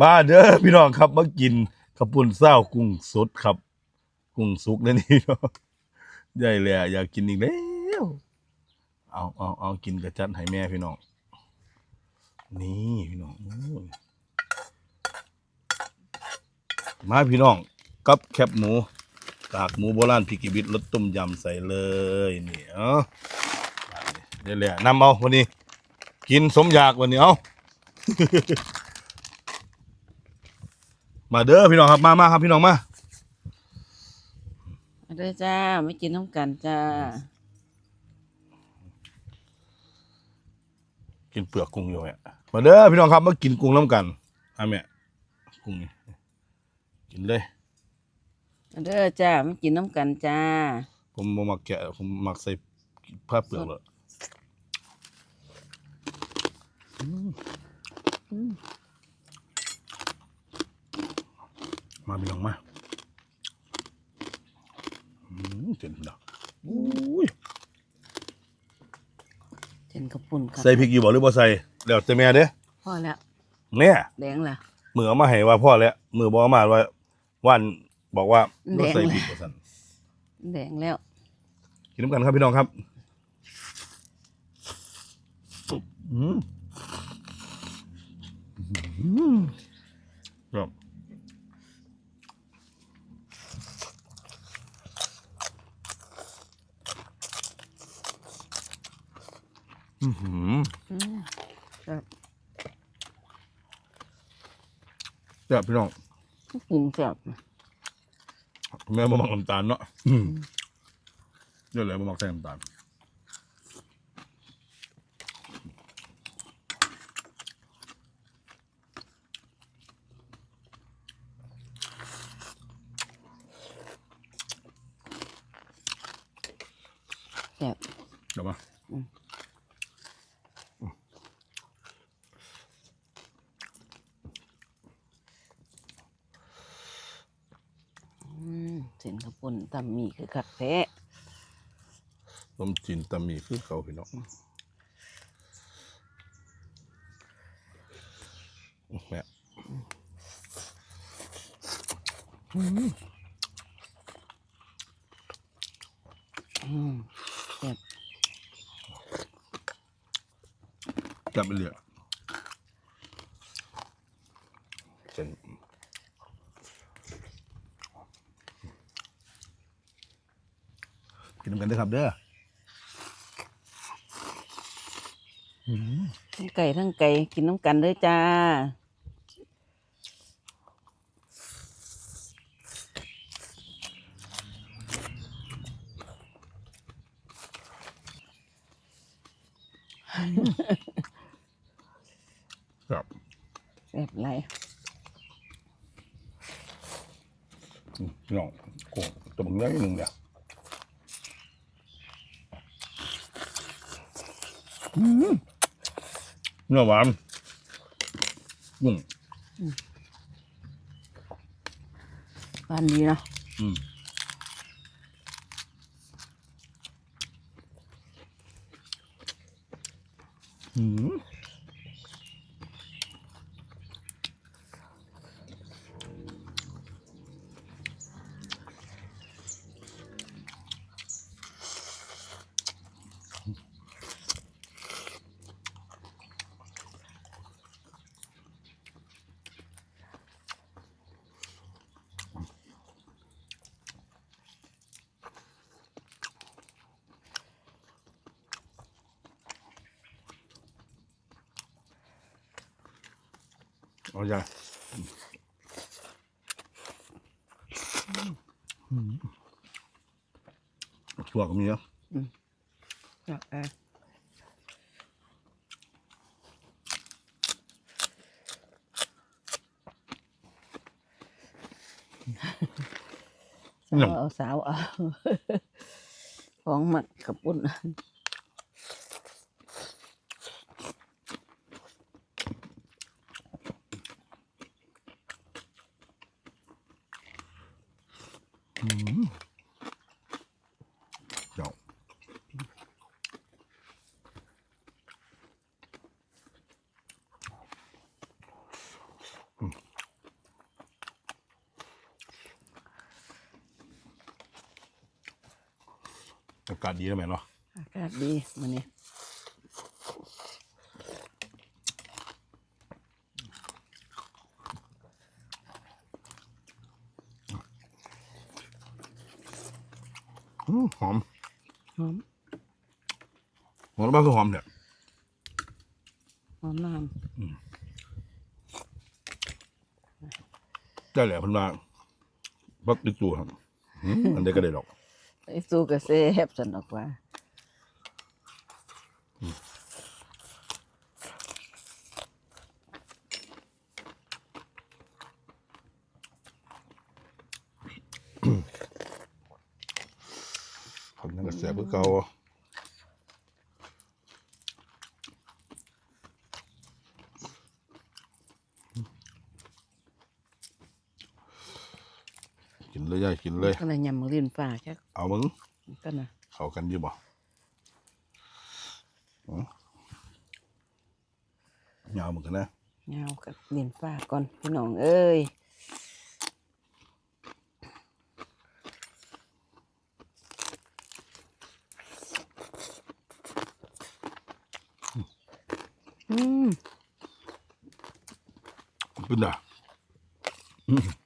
มาเด้อพี่น้องครับมากินข้าวปุ้นเศร้ากุ้งสดครับ กุ้งสุกนั่นนี่เนาะใหญ่เลยอยากกินอีกแล้วเอาเอาเอากินกระจัดให้แม่พี่น้องนี่พี่น้องมาพี่น้องกับแคบหมูกากหมูโบราณพริกกิบิดรสต้มยำใส่เลยนี่เอ้าเดี๋ยวแหละนำเอาวันนี้ กินสมอยากวันนี้เอา มาเด้อพี่น้องครับมามาครับพี่น้องมามาเด้อจ้าไม่กินน้ำกันจ้า กินเปลือกกุ้งอยู่แม่มาเด้อพี่น้องครับมากินกุ้งน้ำกันอะแม่กุ้งนี่กินเลย มาเด้อจ้าไม่กินน้ำกันจ้า ผมบ่มักแกะผมมักใส่ผ้าเปลือกเลยมาพี่น้องมาอืมเจ๋งนะอุ้ยเจนกระปุ่นครับใส่พริกอยู่บ่หรือบ่ใส่แล้วแต่แม่เด้อพ่อแล้วแม่แดงล่ะมือเอามาให้ว่าพ่อแล้วมือบอกมาว่าว่านบอกว่าแดบ่งใส่พริกบ่สั่นแดงแล้วกินน้ำกันครับพี่น้องครับอืมอืมครับ อือหืออืมครับแซ่บพี่น้องปรุงแซ่บแม่บ่มักน้ำตาลเนาะอืมเดี๋ยวเลยบ่มักใส่น้ำตาลแซ่บเดี๋ยวมาอืมเจ นกระปุ่นตำหมี่คือคักแท้ต้มจีนตำหมี่คือเขาพี่น้องแม่อืมแซ่บจับไปเรื่อยเส้น นน้ำกันเด้อครับเด้อทั้งไก่ทั้งไก่กินน้ำกันเด้อจ้า ครับแซ่บไรอืมพี่น้องโอ้ตัวมึงได้หนึ่งเดียวอืม เนื้อหวานกุ้งบ้านดีเนาะอืมอืม เอาใจถั่วก็มีเนาะครับเอออืมเอาสาวเอาของหมักกระปุ่น เดี๋อากาศดีแล้วไหมเนาะอากาศดีวันนี้ อื้อหอมหอมหอมแล้วบ้างคือหอมเนี่ยหอมน้ได้แหละเพันว่าบักติดตัวครับอืมอันใดก็ได้ดอกำไอ้สู้ก็แซ่บสนอกว่า เขายังก็แสบคือเก่ากินเลยยายกินเลยก็เลยยำมือลิ้นฟ้าจักเอามึงก็นะเข้ากันอยู่บ่อ๋อเหงาเหมือนกันนะยาวกับลิ้นฟ้าก่อนพี่น้องเอ้ย อืมเป็นไง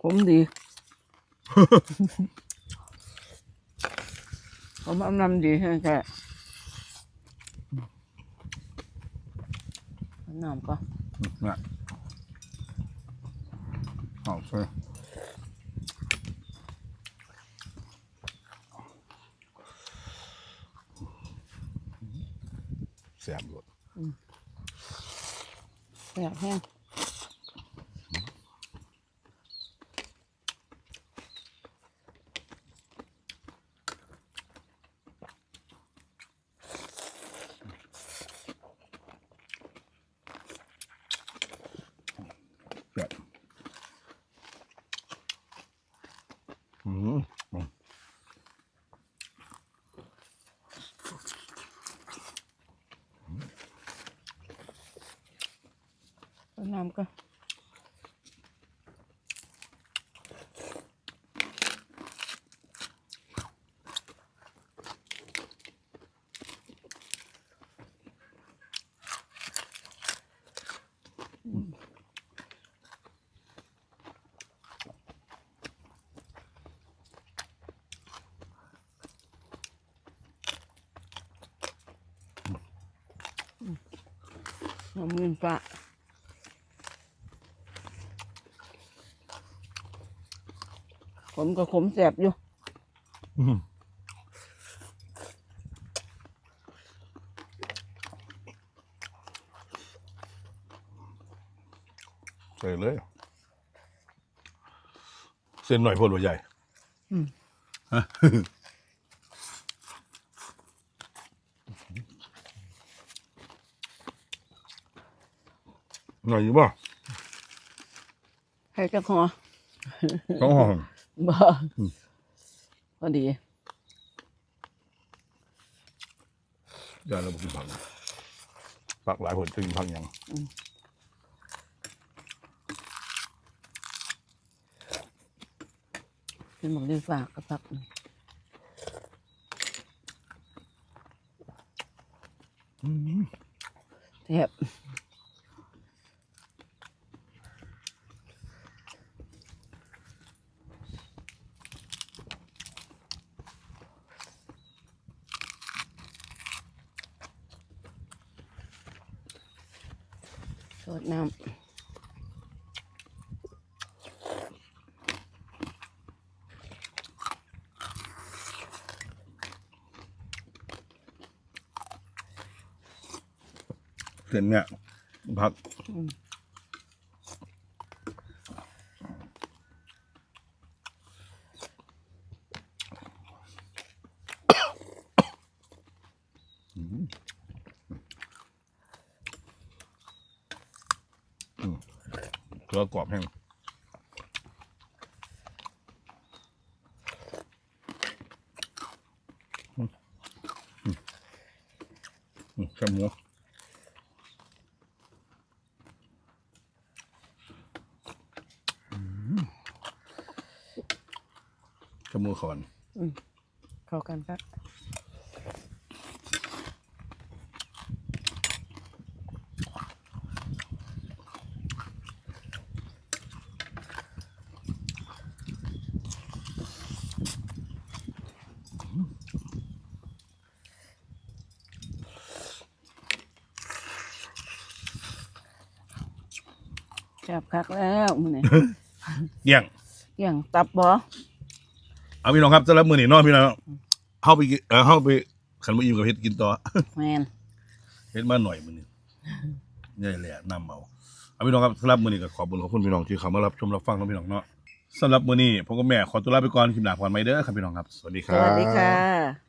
ขมดีผมอำนำดีใช่ไหมแค่น้ำก็น่ะเอาใช่แสบหมด อยากแห้ง น้ำก็น้ำลิ้นฟ้า มก็ขมแสบอยู่อืมใส่เลย เส้นหน่อยพนหัวใหญ่อืมฮะหน่อยอยู่บ่ให้เจ้าคอต้องห้อง บ่อืมพอดีอย่าเราบอกกินผักผักหลายคนจะกินผักหยังเป็นหมกลิ้นฟ้ากับผักอืมแซ่บ สดน้เส้นเนี่ยผักำอืมเกรอบแห้งแค่หมูแค่หมูขอนเข้ากันครับ จับคักแล้วมื้อนี้เกี่ยง อย่างตับบ่เอาพี่น้องครับสำหรับมื้อนี้เนาะพี่น้องเฮาไปกินเออเฮาไปขันบ่อิ่มกับเฮ็ดกินต่อ แม่นเฮ็ดมาหน่อยมื้อนี้ใหญ่แหละนำเอาเอาพี่น้องครับสำหรับมื้อนี้ก็ขอบคุณขอบคุณพี่น้องที่เข้ามารับชมรับฟังเนาะพี่น้องเนาะสำหรับมื้อนี้ผมกับแม่ขอตัวลาไปก่อนคลิปหน้าพรใหม่เด้อครับพี่น้องครับสวัสดีคสรับ วัสดีค่ะ